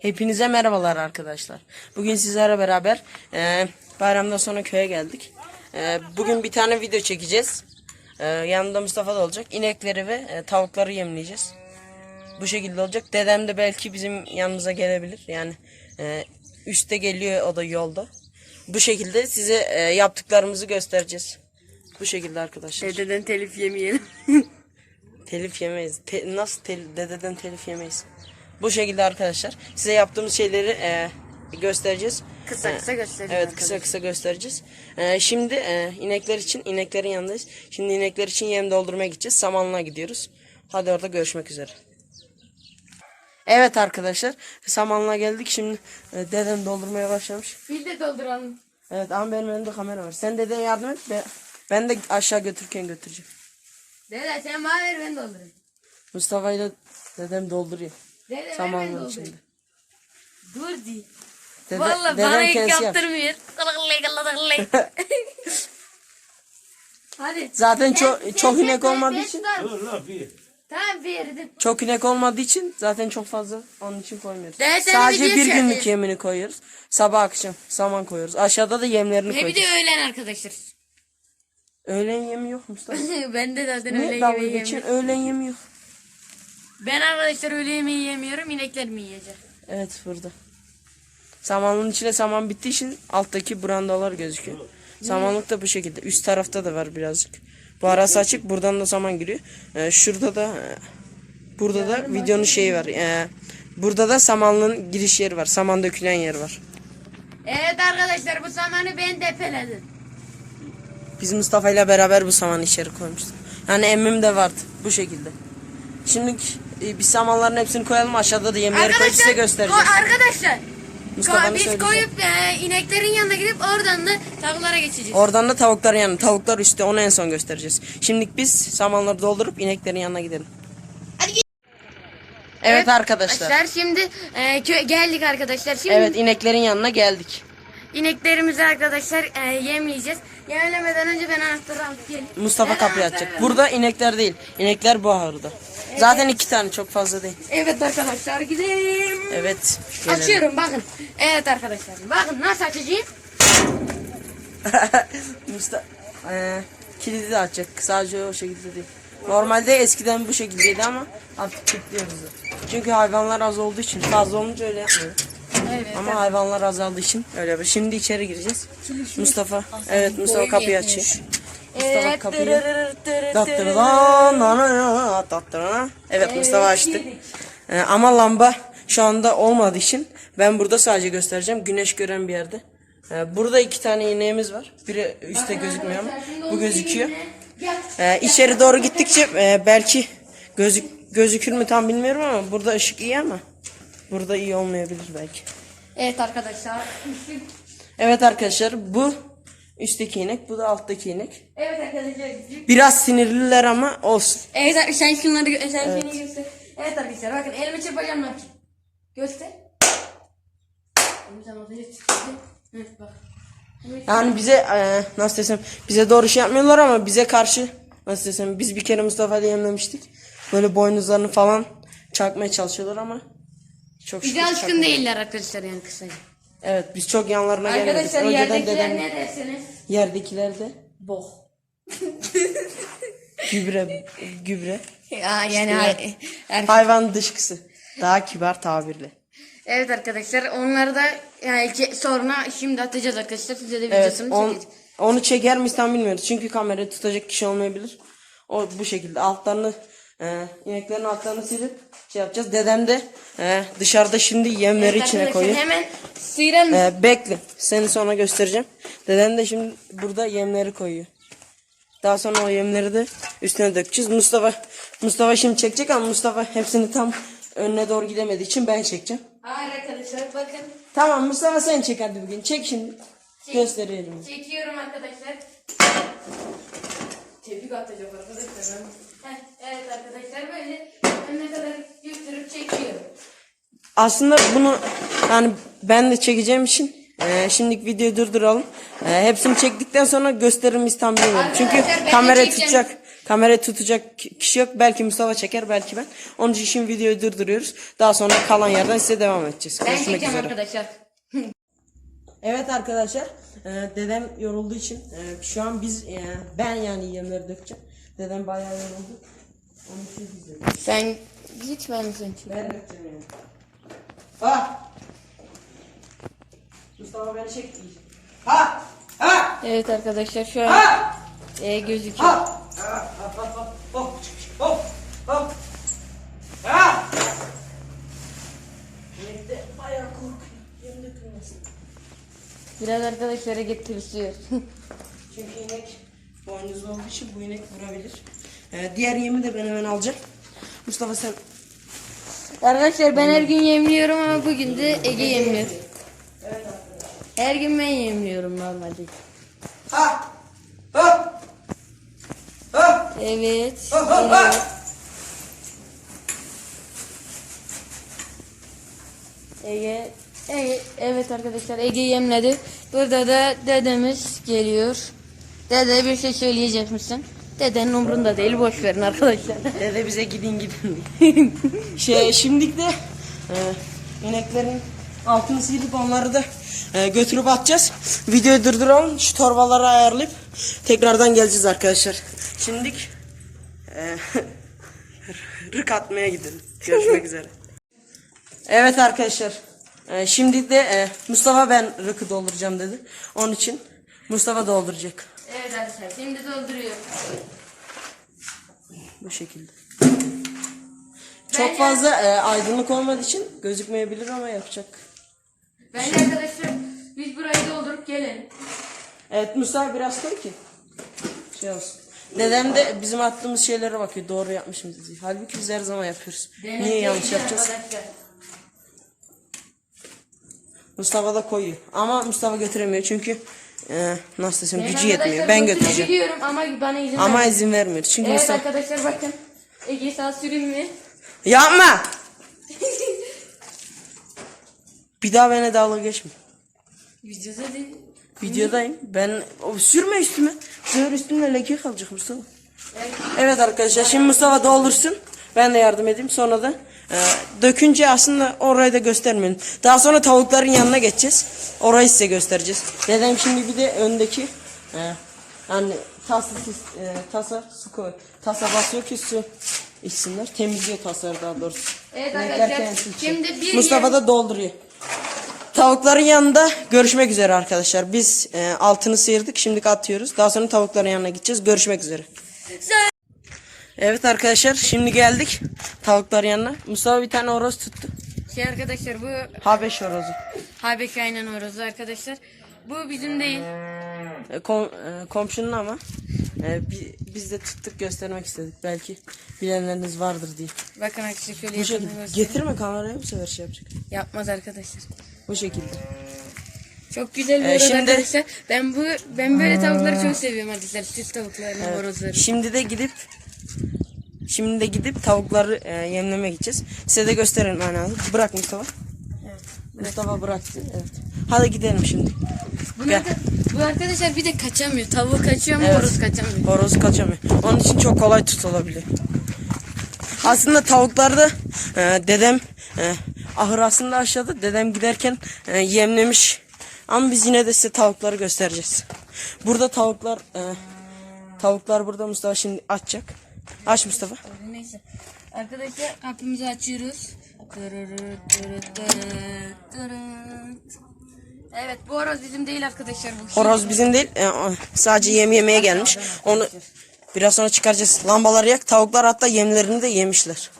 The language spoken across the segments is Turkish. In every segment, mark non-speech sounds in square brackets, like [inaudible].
Hepinize merhabalar arkadaşlar. Bugün sizlerle beraber e, bayramdan sonra köye geldik. E, bugün bir tane video çekeceğiz. E, yanında Mustafa da olacak. İnekleri ve e, tavukları yemleyeceğiz. Bu şekilde olacak. Dedem de belki bizim yanımıza gelebilir. Yani e, üstte geliyor o da yolda. Bu şekilde size e, yaptıklarımızı göstereceğiz. Bu şekilde arkadaşlar. Dededen telif yemeyelim. Telif yemeyiz. Te- nasıl tel- dededen telif yemeyiz? Bu şekilde arkadaşlar. Size yaptığımız şeyleri e, göstereceğiz. Kısa E, kısa göstereceğiz Evet arkadaşlar. kısa kısa göstereceğiz. E, şimdi e, inekler için ineklerin yanındayız. Şimdi inekler için yem doldurmaya gideceğiz. Samanlığa gidiyoruz. Hadi orada görüşmek üzere. Evet arkadaşlar. Samanlığa geldik. Şimdi e, dedem doldurmaya başlamış. Biz de dolduralım. Evet ama benim elimde kamera var. Sen dedeye yardım et. Ben, ben de aşağı götürürken götüreceğim. Dede sen bana ver ben doldurayım. Mustafa ile dedem dolduruyor. Dede Samanlığın içinde. Dur di. Dede, Vallahi dedem bana ilk kendisi yap. yaptırmıyor. [laughs] Hadi. Zaten çok çok inek olmadığı için. Dur lan bir. Tamam verdim. çok inek olmadığı için zaten çok fazla onun için koymuyoruz. Seni Sadece video bir günlük yemini koyuyoruz. Sabah akşam saman koyuyoruz. Aşağıda da yemlerini Ve bir koyuyoruz. de öğlen arkadaşlar. Öğlen yemi yok Mustafa. [laughs] ben de zaten öğlen dalga yemeği geçin? yemiyorum. Öğlen yemi yok. Ben arkadaşlar öğle yemeği yemiyorum. İneklerimi yiyeceğim. Evet burada. Samanlığın içine saman bittiği için alttaki brandalar gözüküyor. Samanlık da bu şekilde. Üst tarafta da var birazcık. Bu arası açık. Buradan da saman giriyor. Ee, şurada da e, burada da videonun şeyi var. Ee, burada da samanlığın giriş yeri var. Saman dökülen yer var. Evet arkadaşlar bu zamanı ben depeledim. Biz Mustafa ile beraber bu samanı içeri koymuştuk. Yani emmim de vardı bu şekilde. Şimdi e, biz samanların hepsini koyalım aşağıda da yemleri koyup size göstereceğiz. ko- arkadaşlar. Mustafa'nın ko- biz söyleyeceği. koyup e, ineklerin yanına gidip oradan da tavuklara geçeceğiz. Oradan da tavuklar yanına. Tavuklar üstte onu en son göstereceğiz. Şimdilik biz samanları doldurup ineklerin yanına gidelim. Hadi git. Evet, arkadaşlar. şimdi e, kö- geldik arkadaşlar. Şimdi Evet ineklerin yanına geldik. İneklerimizi arkadaşlar e, yemleyeceğiz. Yemlemeden önce ben anahtarı alıp geleyim. Mustafa kapıyı açacak. Burada inekler değil. İnekler bu ahırda. Zaten iki tane çok fazla değil. Evet arkadaşlar gidelim. Evet. gelelim. Açıyorum bakın. Evet arkadaşlar bakın nasıl açacağım. [laughs] Mustafa ee, kilidi de açacak. Sadece o şekilde değil. Normalde eskiden bu şekildeydi ama artık kilitliyoruz. Çünkü hayvanlar az olduğu için fazla olunca öyle yapmıyor. Evet. Ama hayvanlar azaldığı için öyle yapıyor. Şimdi içeri gireceğiz. Mustafa. Evet Mustafa kapıyı açıyor. Mustafa Evet. kapıyı. Evet Mustafa açtı. Ee, ama lamba şu anda olmadığı için ben burada sadece göstereceğim. Güneş gören bir yerde. Ee, burada iki tane iğneğimiz var. Biri üstte gözükmüyor ama bu gözüküyor. Ee, içeri doğru gittikçe e, belki gözük gözükür mü tam bilmiyorum ama burada ışık iyi ama burada iyi olmayabilir belki. Evet arkadaşlar. Evet arkadaşlar bu üstteki inek bu da alttaki inek. Evet arkadaşlar. Biraz sinirliler ama olsun. Evet ar- sen şunları sen seni göster. Evet arkadaşlar bakın elimi çırpacağım bak. Göster. Evet. Yani bize e, nasıl desem bize doğru şey yapmıyorlar ama bize karşı nasıl desem biz bir kere Mustafa ile yemlemiştik. Böyle boynuzlarını falan çakmaya çalışıyorlar ama çok şükür Bize alışkın çakmadı. değiller arkadaşlar yani kısaca. Evet biz çok yanlarına gelmedik. Arkadaşlar Önceden yerdekiler dedem ne dersiniz? yerdekiler de Bok. [laughs] gübre gübre Ya yani hay- er- hayvan dışkısı daha kibar tabirle. Evet arkadaşlar onları da yani ki- sonra şimdi atacağız arkadaşlar size de Evet videosunu on, çekeceğiz. onu çeker miyiz tam bilmiyoruz. Çünkü kamerayı tutacak kişi olmayabilir. O bu şekilde altlarını e, ineklerin altlarını silip şey yapacağız. Dedem de e, dışarıda şimdi yemleri Evet içine koyuyor. Hemen sıyıralım. E, bekle. Seni sonra göstereceğim. Dedem de şimdi burada yemleri koyuyor. Daha sonra o yemleri de üstüne dökeceğiz. Mustafa Mustafa şimdi çekecek ama Mustafa hepsini tam önüne doğru gidemediği için ben çekeceğim. Hayır arkadaşlar bakın. Tamam Mustafa sen çek hadi bugün. Çek şimdi. Gösterelim. Çekiyorum arkadaşlar. Tebrik atacağım arkadaşlar. Evet arkadaşlar böyle önüne kadar götürüp çekiyorum. Aslında bunu yani ben de çekeceğim için e, şimdilik videoyu durduralım. E, hepsini çektikten sonra gösteririz tam bilmiyorum. Çünkü kamera tutacak Kamerayı tutacak ki- kişi yok. Belki Mustafa çeker belki ben. Onun için şimdi videoyu durduruyoruz. Daha sonra kalan yerden size devam edeceğiz. Ben Görüşmek üzere. arkadaşlar. [laughs] Evet arkadaşlar, e, dedem yorulduğu için e, şu an biz e, ben yani yemleri dökeceğim. Dedem bayağı yoruldu. Sen git ben seni Ben dökeceğim yani. Ha! Mustafa beni çek diyecek. Ha! Ha! Evet arkadaşlar şu an Ha! e, gözüküyor. Ha! Ha! Hop hop hop hop hop hop. Ha! De bayağı korkuyor. Yem dökülmesin. Biraz arkadaşlara getiriyor. [laughs] Çünkü inek boynuzlu olduğu için bu inek vurabilir. Ee, diğer yemi de ben hemen alacağım. Mustafa sen arkadaşlar ben her gün yemliyorum ama bugün de Ege yemliyor. Evet. Her gün ben yemliyorum normalde. Ha! Ha! Ha! Evet. Ha! Ha! evet. Ha! Ege, Ege, evet arkadaşlar Ege yemledi. Burada da dedemiz geliyor. Dede bir şey söyleyecek misin? Dedenin umrunda değil boş verin arkadaşlar. Dede bize gidin gidin [laughs] şey şimdilik de e, ineklerin altını silip onları da e, götürüp atacağız. Videoyu durduralım. Şu torbaları ayarlayıp tekrardan geleceğiz arkadaşlar. Şimdilik e, [laughs] rık atmaya gidelim. Görüşmek üzere. Evet arkadaşlar. E, şimdi de e, Mustafa ben rıkı dolduracağım dedi. Onun için Mustafa dolduracak. Evet arkadaşlar şimdi dolduruyor. Bu şekilde. Çok fazla e, aydınlık olmadığı için gözükmeyebilir ama yapacak. Bence arkadaşlar biz burayı doldurup gelelim. Evet Mustafa biraz koy ki. Şey olsun. Dedem de bizim attığımız şeylere bakıyor. Doğru yapmışız diye. Halbuki biz her zaman yapıyoruz. Niye yanlış yapacağız? Arkadaşlar. Mustafa da koyuyor. Ama Mustafa götüremiyor çünkü e, nasıl desem gücü yetmiyor. Ben götüreceğim. götürebiliyorum ama bana izin Ama vermiyor. izin vermiyor. Çünkü Evet Mustafa... arkadaşlar bakın. Ege sağ süreyim mi? Yapma! [laughs] Bir daha bana dalga geçme. Videoda değil. Videodayım. Ben o, sürme üstüme. Zehir üstümde leke kalacak Mustafa. Evet arkadaşlar şimdi Mustafa doldursun. Ben de yardım edeyim. Sonra da e, dökünce aslında orayı da göstermeyelim. Daha sonra tavukların yanına geçeceğiz. Orayı size göstereceğiz. Dedem şimdi bir de öndeki e, hani tasa, e, tasa su koy. Tasa basıyor ki su içsinler. Temizliyor tasaları daha doğrusu. Evet arkadaşlar, şimdi bir Mustafa yer- da dolduruyor. Tavukların yanında görüşmek üzere arkadaşlar. Biz e, altını sıyırdık. Şimdi atıyoruz. Daha sonra tavukların yanına gideceğiz. Görüşmek üzere. Evet arkadaşlar şimdi geldik tavukların yanına. Mustafa bir tane horoz tuttu. Şey arkadaşlar bu Habeş horozu. Habek aynen horozu arkadaşlar. Bu bizim değil. E, kom, e, komşunun ama e, bi- biz de tuttuk göstermek istedik. Belki bilenleriniz vardır diye. Bakın arkadaşlar şöyle Bu yakından şekilde. göstereyim. Getirme kameraya bu sefer şey yapacak. Yapmaz arkadaşlar. Bu şekilde. Çok güzel bir Ee, horoz şimdi- arkadaşlar. Ben bu ben böyle tavukları çok seviyorum arkadaşlar. Süt tavuklarını, horozları. Şimdi de gidip Şimdi de gidip tavukları e, yemlemeye gideceğiz. Size de gösterelim hani Bırak Mustafa. Evet. Mustafa bıraktı. Evet. Hadi gidelim şimdi. Gel. bu arkadaşlar bir de kaçamıyor. Tavuğu kaçıyor ama Evet. horoz kaçamıyor. Horoz kaçamıyor. Onun için çok kolay tutulabiliyor. Aslında tavuklarda e, dedem e, ahır aslında aşağıda. Dedem giderken e, yemlemiş. Ama biz yine de size tavukları göstereceğiz. Burada tavuklar e, tavuklar burada Mustafa şimdi açacak. Aç Mustafa. Neyse. Arkadaşlar kapımızı açıyoruz. Evet bu horoz bizim değil arkadaşlar. Bu Horoz bizim değil. e, sadece yem yemeye gelmiş. Onu biraz sonra çıkaracağız. Lambaları yak. Tavuklar hatta yemlerini de yemişler.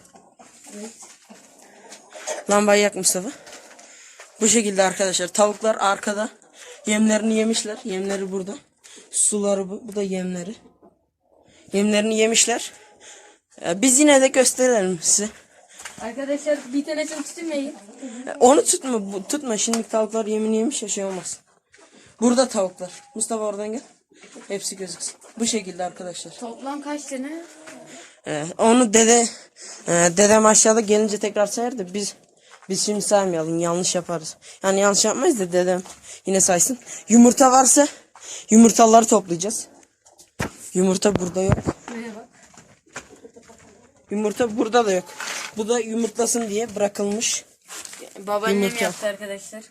Lambayı yak Mustafa. Bu şekilde arkadaşlar. Tavuklar arkada. Yemlerini yemişler. Yemleri burada. Suları bu. Bu da yemleri. Yemlerini yemişler. E, Biz yine de gösterelim size. Arkadaşlar bir tanesini tutmayın. E, Onu tutma, bu, tutma. Şimdi tavuklar yemini yemiş ya şey olmaz. Burada tavuklar. Mustafa oradan gel. Hepsi gözüksün. Bu şekilde arkadaşlar. Toplam kaç tane? Ee, onu dede e, dedem aşağıda gelince tekrar sayar da biz biz şimdi saymayalım yanlış yaparız. Yani yanlış yapmayız da dedem yine saysın. Yumurta varsa yumurtaları toplayacağız. Yumurta burada yok. Bak. Yumurta burada da yok. Bu da yumurtlasın diye bırakılmış. Babaannem Yumurta. yaptı arkadaşlar.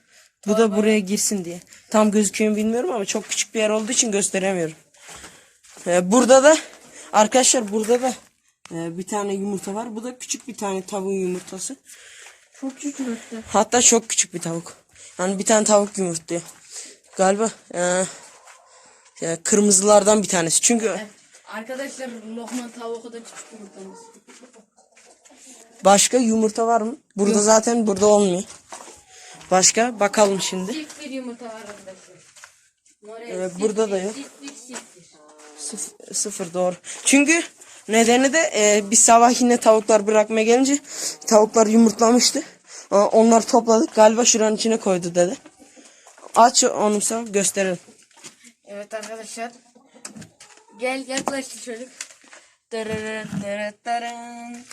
Bu da buraya girsin diye. Tam gözüküyor mu bilmiyorum ama çok küçük bir yer olduğu için gösteremiyorum. Ee, burada da arkadaşlar burada da e, bir tane yumurta var. Bu da küçük bir tane tavuğun yumurtası. Çok küçük işte. Hatta çok küçük bir tavuk. Yani bir tane tavuk yumurtluyor. Galiba e, ya kırmızılardan bir tanesi. Çünkü Arkadaşlar lokma tavuğu kadar küçük yumurtamız. başka yumurta var mı? Burada zaten burada olmuyor. Başka bakalım şimdi. Çift bir yumurta var arkadaşlar. Evet, burada da yok. Çifttir. Sıfır, sıfır doğru. Çünkü nedeni de e, biz sabah yine tavuklar bırakmaya gelince tavuklar yumurtlamıştı. Onları topladık. Galiba şuranın içine koydu dedi. Aç onu sana gösterelim. Evet arkadaşlar. Gel yaklaştı çocuk.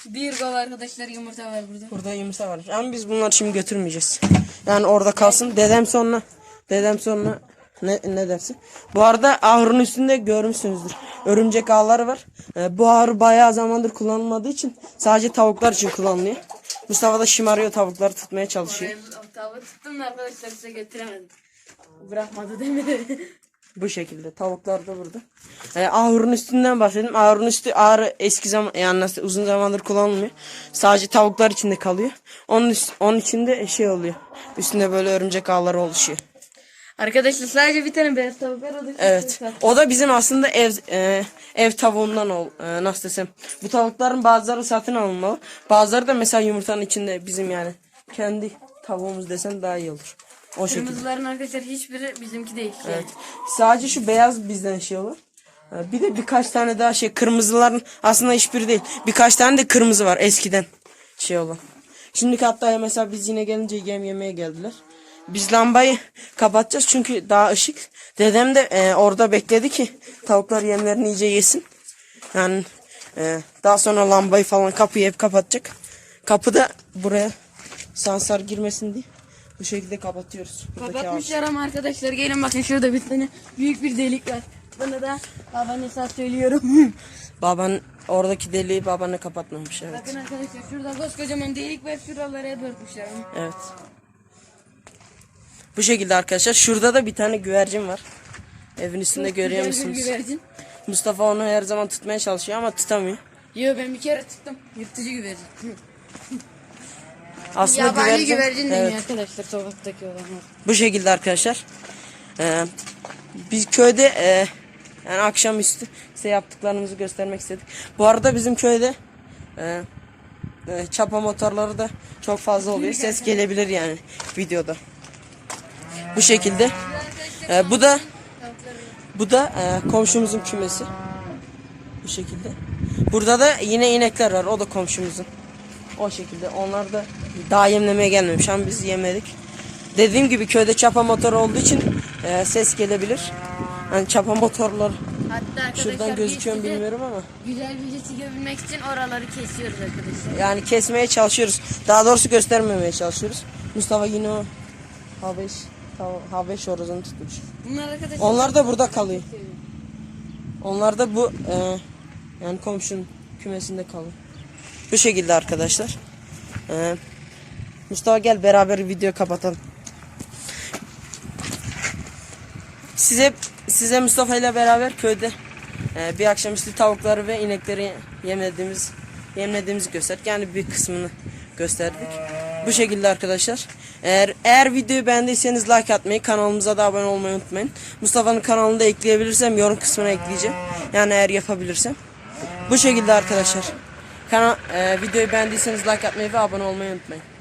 Bir kova arkadaşlar yumurta var burada. Burada yumurta var. Ama biz bunları şimdi götürmeyeceğiz. Yani orada kalsın. Dedem sonra dedem sonra ne, ne dersin? Bu arada ahırın üstünde görmüşsünüzdür. Örümcek ağları var. Ee, bu ahır bayağı zamandır kullanılmadığı için sadece tavuklar için kullanılıyor. Mustafa da şımarıyor tavukları tutmaya çalışıyor. Ben tavuğu tuttum da arkadaşlar size getiremedim. Bırakmadı demedi. [laughs] Bu şekilde. Tavuklar da burada. Ee, ahırın üstünden bahsedelim. Ahırın üstü ahır eski zaman yani nasıl uzun zamandır kullanılmıyor. Sadece tavuklar içinde kalıyor. Onun üst, onun içinde şey oluyor. Üstünde böyle örümcek ağları oluşuyor. Arkadaşlar sadece bir tane beyaz tavuk var. O da Evet. O da bizim aslında ev e, ev tavuğundan ol e, nasıl desem. Bu tavukların bazıları satın alınmalı. Bazıları da mesela yumurtanın içinde bizim yani kendi tavuğumuz desen daha iyi olur. O şekilde. Kırmızıların arkadaşlar hiçbiri bizimki değil. Evet. Sadece şu beyaz bizden şey olur. E, Bir de birkaç tane daha şey kırmızıların aslında hiçbiri değil. Birkaç tane de kırmızı var eskiden şey olan. Şimdi hatta mesela biz yine gelince yem yemeye geldiler. Biz lambayı kapatacağız çünkü daha ışık. Dedem de e, orada bekledi ki tavuklar yemlerini iyice yesin. Yani e, daha sonra lambayı falan kapıyı hep kapatacak. Kapı da buraya sansar girmesin diye bu şekilde kapatıyoruz. Buradaki ağaç. Kapatmışlar ama arkadaşlar gelin bakın şurada bir tane büyük bir delik var. Bunu da babaannesi söylüyorum. [laughs] Baban oradaki deliği babanı kapatmamış evet. bakın arkadaşlar şurada koskocaman delik var şuralara hep örtmüşler. Evet. Bu şekilde arkadaşlar. Şurada da bir tane güvercin var. Evin üstünde görüyor Güzel bir musunuz? güvercin. Mustafa onu her zaman tutmaya çalışıyor ama tutamıyor. Yo ben bir kere tuttum. Yırtıcı güvercin. [laughs] Aslında Yabani güvercin, güvercin, evet, arkadaşlar sokaktaki olanlar. bu şekilde arkadaşlar. Ee, biz köyde e, yani akşamüstü size yaptıklarımızı göstermek istedik. Bu arada bizim köyde e, e, çapa motorları da çok fazla oluyor. Ses gelebilir yani videoda. Bu şekilde. Ee, bu da bu da e, komşumuzun kümesi. Bu şekilde. Burada da yine inekler var. O da komşumuzun. O şekilde. Onlar da daha yemlemeye gelmemiş ama biz yemedik. Dediğim gibi köyde çapa motoru olduğu için e, ses gelebilir. Yani çapa motorlar Hatta arkadaşlar şuradan gözüküyor mu size bilmiyorum ama. Güzel video çekebilmek için oraları kesiyoruz arkadaşlar. Yani kesmeye çalışıyoruz. Daha doğrusu göstermemeye çalışıyoruz. Mustafa yine o H5 H5 horozunu tutmuş. Bunlar arkadaşlar Onlar da burada kalıyor. Onlar da bu e, yani komşunun kümesinde kalıyor. Bu şekilde arkadaşlar. E, Mustafa gel beraber video kapatalım. Size size Mustafa ile beraber köyde e, bir akşamüstü tavukları ve inekleri yemlediğimiz yemlediğimizi gösterdik. Yani bir kısmını gösterdik. Bu şekilde arkadaşlar. Eğer eğer videoyu beğendiyseniz like atmayı, kanalımıza da abone olmayı unutmayın. Mustafa'nın kanalını da ekleyebilirsem yorum kısmına ekleyeceğim. Yani eğer yapabilirsem. Bu şekilde arkadaşlar. Kanal e, videoyu beğendiyseniz like atmayı ve abone olmayı unutmayın.